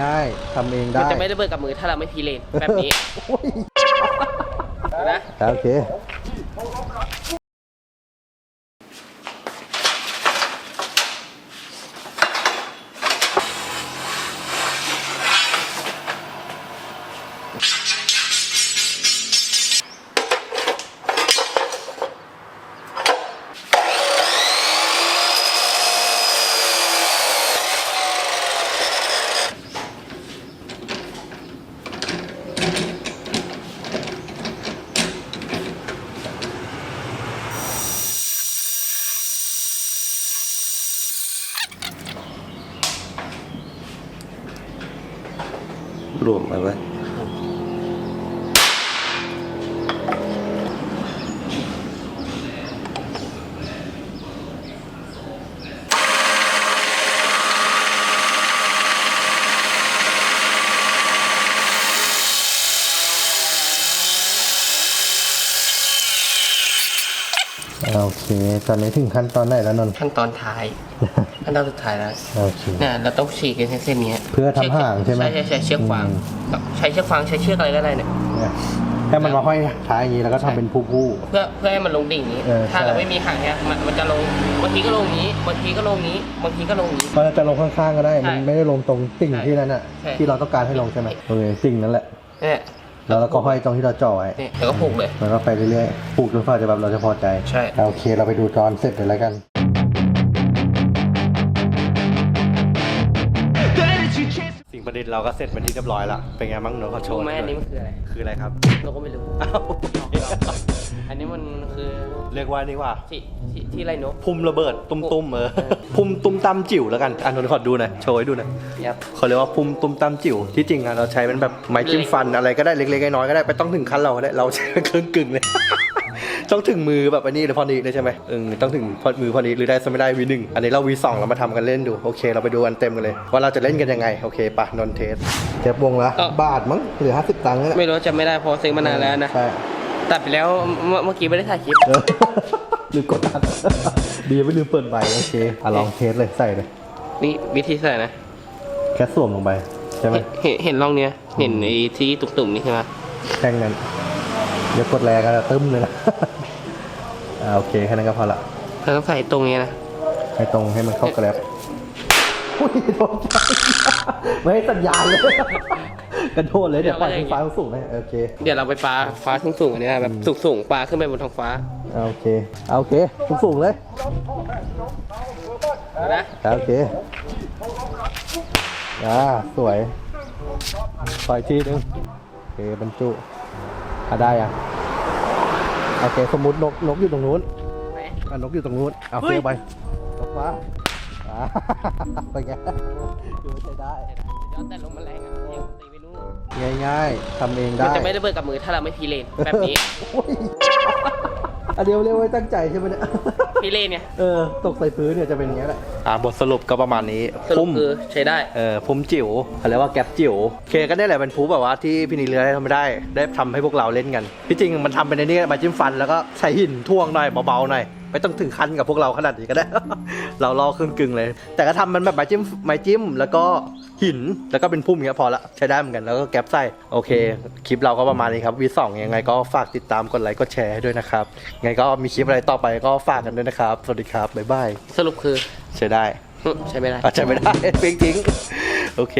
ง่ายๆทำเองมัได้นจะไม่ระเบิดกับมือถ้าเราไม่พีเลนแบบนี้โอ้ยเอานะ โอเค รวมไปไว้ โอเค ตอนนี้ถึงขั้นตอนไหนแล้วนนท์ขั้นตอนท้าย ขั้นตอนสุดท้ายแล้วโอเคเนี่ยเราต้องฉีกกันเส้นๆนี้เพื่อทำห่างใช่ไหมใช่ใช่ใช่เชือกฟางอืมใช้เชือกฟางใช้เชือกอะไรก็ได้เนี่ยเนี่ยให้มันมาห้อยท้ายอย่างนี้แล้วก็ทำเป็นผู้เพื่อเพื่อให้มันลงดิ่งนี้เออถ้าใช่เราไม่มีห่างเนี่ยมันมันจะลงบางทีก็ลงนี้บางทีก็ลงนี้บางทีก็ลงนี้ๆมันจะลงข้างๆก็ได้ใช่มันไม่ได้ลงตรงติ่งใช่ที่นั้นอะใช่ที่เราต้องการให้ลงใช่ไหมโอเคติ่งนั้นแหละเนี่ย แล้วเราก็ห้อยตรงที่เราจ่อไว้นี่แล้วก็ผูกเลย มันก็ไปเรื่อยๆปลูกจนฝ่าจะแบบเราจะพอใจใช่ โอเค เราไปดูตอนเสร็จเลยแล้วกัน สิ่งประดิษฐ์เราก็เสร็จเป็นที่เรียบร้อยละเป็นไงบ้างเนอะขอโชรู้ว์ไหมอันนี้มันคืออะไรคืออะไรครับ เราก็ไม่รู้ อ้าว อันนี้มันคือเรียกว่านี่ว่าที่ที่ที่ไรนก พุ่มระเบิดตุ้มๆเออเออพุ่มตุ้มตามจิ๋วแล้วกันอันนนท์ขอดูหน่อยโชว์ให้ดูหน่อยครับเขาเรียกว่าพุ่มตุ้มตามจิ๋วที่จริงอะเราใช้เป็นแบบไม้จิ้มฟันอะไรก็ได้เล็กๆน้อยๆก็ได้ไปต้องถึงขั้นเราก็ได้เราใช้เครื่องกึ่งเลย ต้องถึงมือแบบอันนี้เลยพอดีเลยใช่ไหมเออต้องถึงพอมือพอดีหรือได้สไม่ได้วีหนึ่งอันนี้เราวีสองเรามาทำกันเล่นดูโอเค เราไปดูกันเต็มกันเลยว่าเราจะเล่นกันยังไงโอเคปะนนเทสเจ็บวงละบาทมั้งหรือห้าสิบตังค์นี่แหละ ไม่รู้จะไม่ได้เพอซื้อมานานแล้วนะ ใช่ ตัดไปแล้วเมื่อเมื่อกี้ไม่ได้ถ่ายคลิป เออ ลืมกดอัดดีไม่ลืมเปิดใบโอเคอะลองเทสเลยใส่เลย นี่วิธีใส่นะแค่สวมลงไป ใช่ไหมเห็นเห็นร่องเนี้ย เห็นไอ้ที่ตุ่มๆนี่ใช่ไหมแค่นั้นเดี๋ยวกดแรงกันตึ้มเลยนะอ่าโอเคแค่นั้นก็พอละเราต้องใส่ตรงนี้นะให้ตรงให้มันเข้ากระแลบอุ้ยโดนไฟไม่ให้สัญญาณเลย กระโดดเลยเดี๋ยวปล่อยขึ้นฟ้าสูงๆเลยโอเคเดี๋ยวเราไปปลาฟ้าสูงๆอันนี้นะแบบสูงๆปลาขึ้นไปบนท้องฟ้าอ่าโอเคเอาโอเคสูงๆเลยเอานะอ่าโอเคอ่าสวยปล่อยทีนึงโอเคบรรจุอะได้อะโอเคสมมตินกนกอยู่ตรงนู้นไหนอะนกอยู่ตรงนู้นเอาเฮ้เฟียยไปนกมาอ่าเป็นไงดูว่าใช้ได้ ย้อนแต่ลมแมลงอะ ง่ายๆทำเองมันได้จะไม่ระเบิดกับมือถ้าเราไม่พีเลนแบบนี้โอ้ยอันเดียวเรียกว่าตั้งใจใช่ไหมเนี่ยพีเลนเนี่ยเออตกใส่พื้นเนี่ยจะเป็นอย่างนี้ยแหละอ่าบทสรุปก็ประมาณนี้สรุปคือใช้ได้ เออพุ่มจิ๋วเขาเรียกว่าแก๊ปจิ๋วโอเคก็ได้แหละเป็นพูแบบว่าที่พี่นิเรือได้ทำไม่ได้ ได้ทำให้พวกเราเล่นกันที่จริงมันทำเป็นในนี้มาจิ้มฟันแล้วก็ใส่หินท่วงหน่อยเบาๆหน่อยไม่ต้องถึงขั้นกับพวกเราขนาดนี้ก็ได้ เราลอครึ่งกึ่งๆเลย แต่ก็ทำมันแบบไม้จิ้มไม้จิ้มแล้วก็ หินแล้วก็เป็นพุ่มอย่างเงี้ยพอละใช้ได้เหมือนกันแล้วก็แก๊ปใส่โอเค คลิปเราก็ประมาณนี้ครับวีสองยังไงก็ฝากติดตามกดไลค์กดแชร์ให้ด้วยนะครับยังไงก็มีคลิปอะไรต่อไปก็ฝากกันด้วยนะครับสวัสดีครับบ๊ายบายสรุปคือใช้ได้หึใช้ไม่ได้อาจจะไม่ได้เพียงทิ้งโอเค